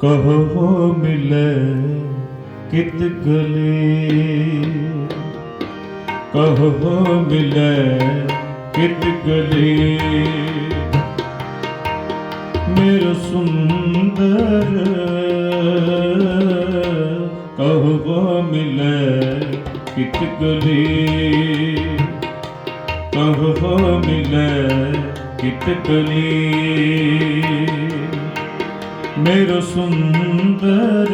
ਕਹੋ ਮਿਲੇ ਕਿਤ ਗਲੇ। ਕਹੋ ਮਿਲੇ ਕਿਤ ਗਲੇ। ਮੇਰਾ ਸੁੰਦਰ ਕਹੋ ਮਿਲੇ ਕਿਤ ਗਲੇ। ਕਹੋ ਮਿਲੇ ਕਿਤ ਗਲੇ। ਮੇਰਾ ਸੁੰਦਰ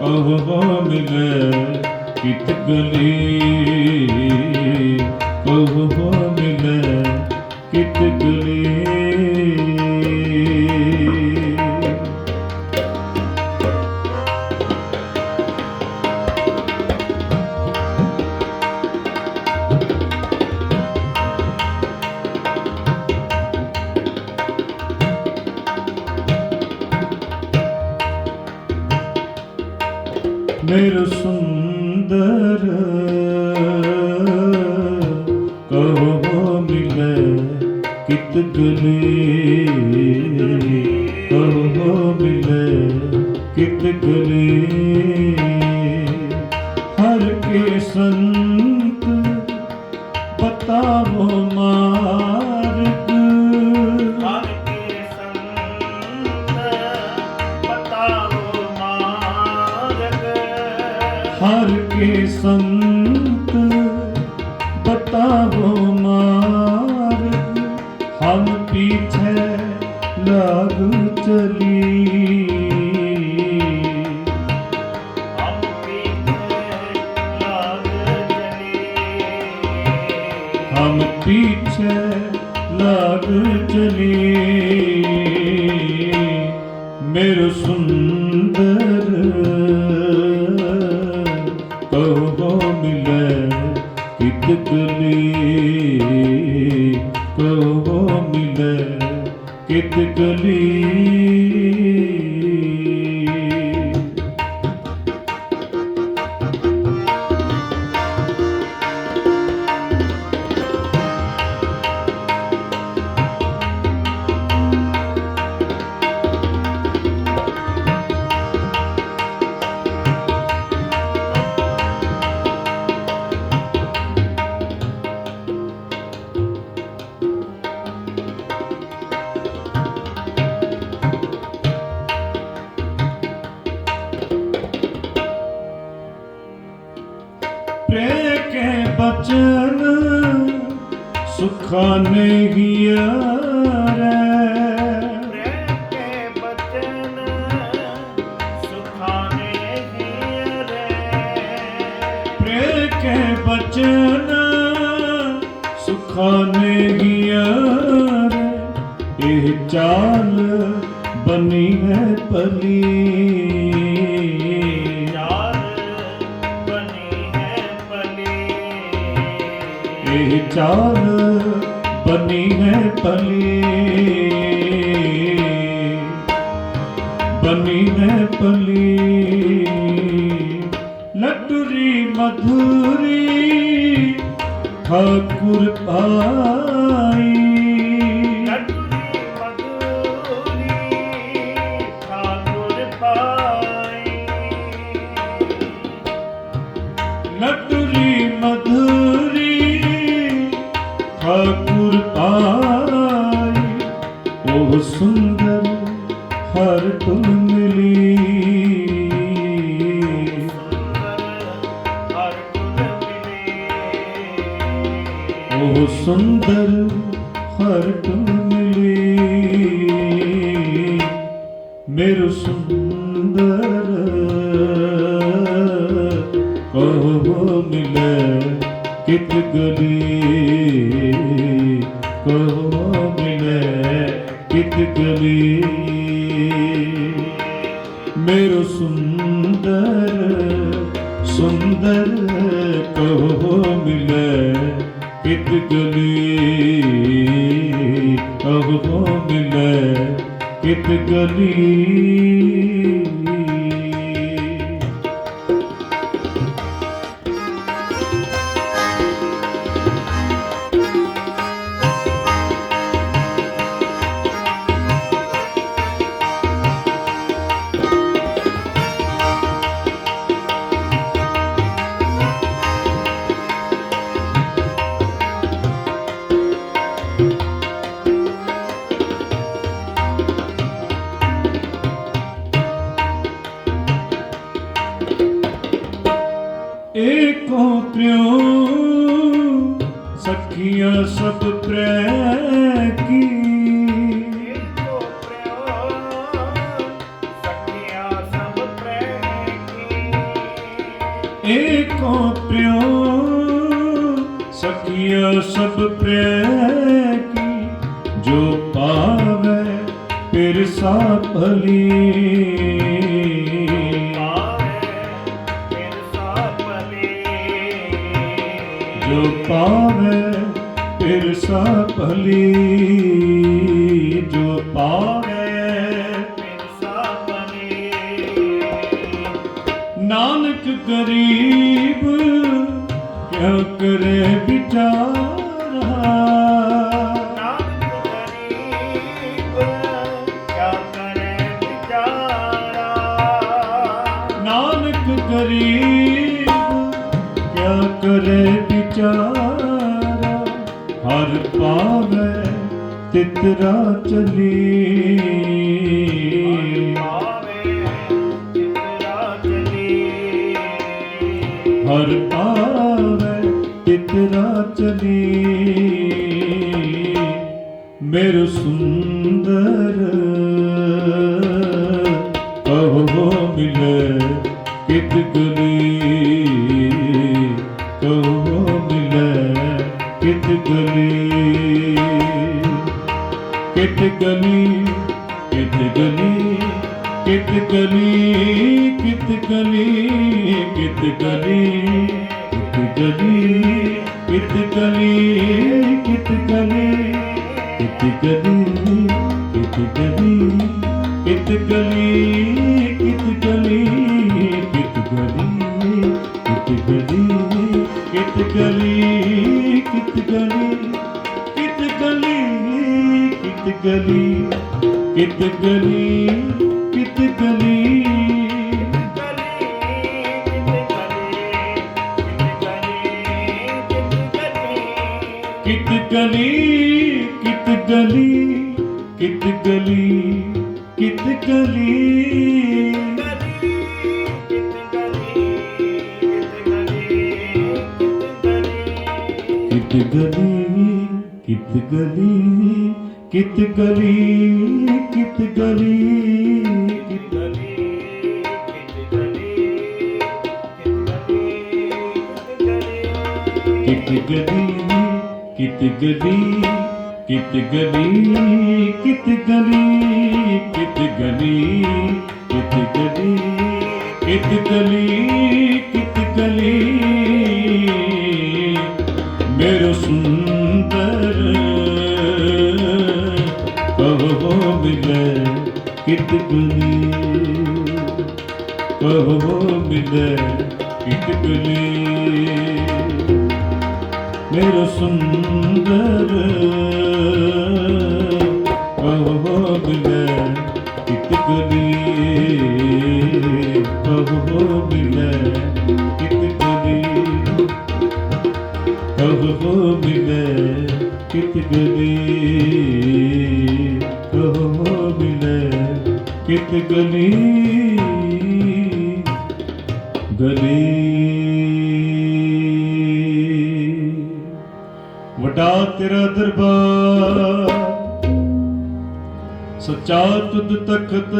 ਕਹੋ ਮਿਲੇ ਕਿਤ ਗਲੀ। ਕਹੋ ਮਿਲੇ ਕਿਤ ਗਲੀ। ਸੁੰਦਰ ਕਹੋ ਮਿਲੇ ਕਿਤ ਗਲੀ ਕਹੋ ਮਿਲੇ ਕਿਤ ਗਲੀ ਕੇ ਸੰਤ, ਬਤਾਵੋ ਮਾਰਗ ਹਮ ਪੀਛੇ ਲਗ ਚਲੀ। ਹਮ ਪੀਛੇ ਲਗ ਚਲੇ ਹਮ ਪੀਛੇ ਚਲੀ। ਮੇਰਾ ਸੁੰਦਰ ਕਿਤ ਕਹੋ ਮਿਲੇ ਕਿਤ ਗਲੀ ਵਚਨ ਸੁਖਾਨੇ ਗਿਆ ਇਹ ਚਾਲ ਬਣੀ ਹੈ ਪਲੀ ਬਣੀ ਹੈ ਪਲੀ ਇਹ ਚਾਲ ਬਣੀ ਹੈ ਪਲੀ ਬਣੀ ਹੈ ਪਲੀ ਲਟਰੀ ਮਧੁਰੀ ਠਾਕੁਰ ਪਾਈ ਸੁੰਦਰ ਹਰ ਗੁਣ ਮਿਲੇ। ਉਹ ਸੁੰਦਰ ਕਹੋ ਮਿਲੇ ਕਿਤ ਗਲੀ। ਕਹੋ ਮਿਲੇ ਕਿਤ ਗਲੀ। ਮੇਰੂ ਸੁੰਦਰ ਸੁੰਦਰ ਕਹੋ ਮਿਲੇ ਕਿਤ ਗਲੀ ਕਹੋ ਮਿਲੇ ਕਿਤ ਗਲੀ ਏਕੋ ਪ੍ਰਿਓ ਸਖੀਆ ਸਭ ਪ੍ਰੈ ਕੀ। ਜੋ ਪਾਵੈ, ਫਿਰ ਸਾ ਭਲੀ ਜੋ ਪਾਵੈ, ਫਿਰ ਸਾ ਭਲੀ ਜੋ ਪਾਵੈ ਗਰੀਬ ਕਿਆ ਕਰੇ ਵਿਚਾਰਾ? ਨਾਨਕ ਗਰੀਬ ਕਿਆ ਕਰੇ ਵਿਚਾਰਾ? ਨਾਨਕ ਗਰੀਬ ਕਿਆ ਕਰੇ ਵਿਚਾਰਾ? ਹਰ ਪਾਵੈ ਤਿਤਰਾ ਚਲੀ। ਪਾਵੇ ਹਰ ਪਾਵੈ ਤਿਤਰਾ ਚਲੀ ਮੇਰ ਸੁੰਦਰ ਕਹੋ ਮਿਲੇ ਕਿਤ ਗਲੀ। ਕਹੋ ਮਿਲੇ ਕਿਤ ਗਲੀ। ਕਿਤ ਗਲੀ ਕਿਤ ਗਲੀ ਕਿਤ ਗਲੀ ਕਿਤ ਗਲੀ ਕਿਤ ਗਲੀ। ਕਿਤ ਕਿਤ ਕਲੀ ਕਿਤ ਗਲੀ ਕਿਤ ਗਲੀ ਕਿਤ ਗਲੀ ਕਿਤ ਕਲੀ ਕਿਤ ਕਲੀ ਕਿਤ ਕਲੀ ਕਿਤ ਕਲੀ ਕਿਤ ਕਲੀ ਕਿਤ ਗਲੀ ਕਿਤ ਗਲੀ ਕਿਤ ਗਲੀ ਕਿਤ ਗਲੀ ਕਿਤ ਗਲੀ ਗਲੀ ਕਿਤ ਗਲੀ ਕਿਤ ਗਲੀ ਕਿਤ ਗਲੀ? ਕਿਤ ਗਲੀ ਕਿਤ ਗਲੀ ਕਿਤ ਗਲੀ ਕਿਤ ਗਲੀ? ਗਲੀ ਕਿਤ ਗਲੀ ਕਿਤ ਗਲੀ ਕਿਤ ਗਲੀ ਕਿਤ ਗਲੀ ਕਿਤ ਗਲੀ ਕਿਤ ਗਲੀ। ਮੇਰੋ ਸੁੰਦਰ ਕਹੋ ਮਿਲੇ ਕਿਤ ਗਲੀ। ਕਹੋ ਮਿਲੇ ਕਿਤ ਗਲੀ। Meylusun dere Kahva bile Gitti kadir Kahva bile Gitti kadir Kahva bile Gitti kadir Kahva bile Gitti kadir Kadir ਤੇਰਾ ਦਰਬਾਰ। ਸੱਚਾ ਤੁਧ ਤਖਤ।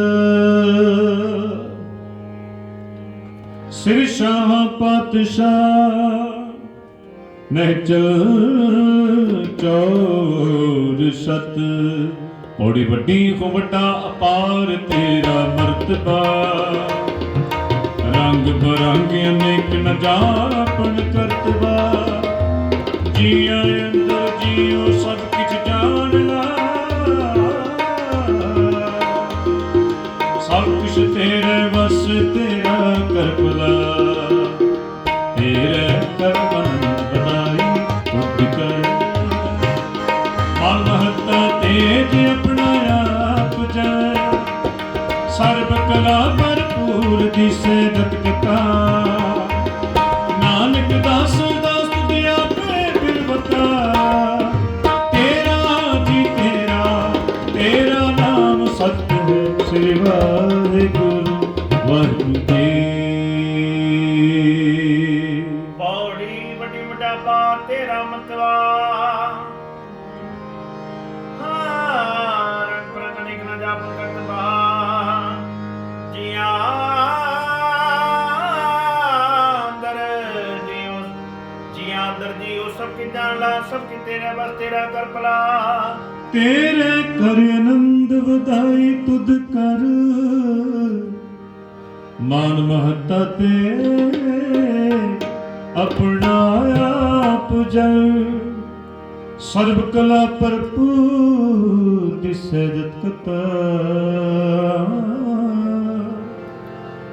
ਸਿਰ ਸ਼ਾਹ ਪਾਤਸ਼ਾਹ। ਨਹਿਚਲ ਚੌਰ ਸਤ ਬੜੀ ਵੱਡੀ ਹੋ ਵੱਡਾ ਅਪਾਰ ਤੇਰਾ ਮਰਤਬਾ। ਰੰਗ ਬਰੰਗ ਅਨੇਕ ਨ ਜਾਪਣ ਕਰਤਵਾ ਜੀਆਂ ਅੰਦਰ ਮੂਲ ਦੀ ਸੇਵਤ ਤੇਰੇ ਕਰ ਆਨੰਦ ਵਧਾਈ ਤੁਧ ਕਰ। ਮਾਨ ਮਹੱਤਾ ਤੇ ਆਪਣਾ ਆਪ ਜਲ। ਸਰਬ ਕਲਾ ਭਰਪੂਰ ਦਿਸੈ ਜਤ ਕਤਾ।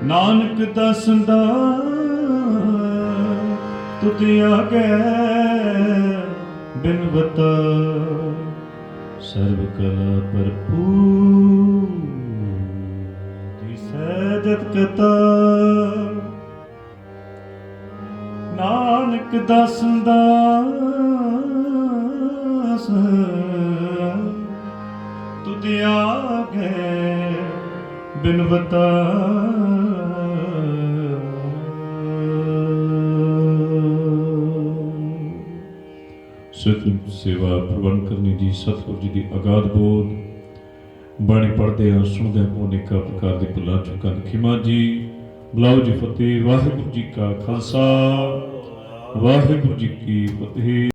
ਨਾਨਕ ਦਸੰਦਾ ਤੁਤ ਆਗੇ ਬਿਨਵਤ ਸਰਬ ਕਲਾ ਭਰਪੂਰ ਦਿਸੈ ਜਤ ਕਤਾ ਨਾਨਕ ਦਸੰਦਾ ਤੁਧ ਆਗੇ ਬਿਨਵਤਾ ਸਤਿ ਸੇਵਾ ਪ੍ਰਬੰਧ ਕਰਨੀ ਜੀ ਸਤਿਗੁਰ ਜੀ ਦੀ ਅਗਾਧ ਬੋਲ। ਬਾਣੀ ਪੜ੍ਹਦੇ ਆ ਸੁਣਦੇ ਆ ਅਨੇਕਾਂ ਪ੍ਰਕਾਰ ਦੇ ਭੁੱਲਾਂ ਚੁੱਕਾਂ ਖਿਮਾ ਜੀ। ਬਲਾਉ ਜੀ ਫਤਿਹ, ਵਾਹਿਗੁਰੂ ਜੀ ਕਾ ਖਾਲਸਾ। ਵਾਹਿਗੁਰੂ ਜੀ ਕੀ ਫਤਿਹ।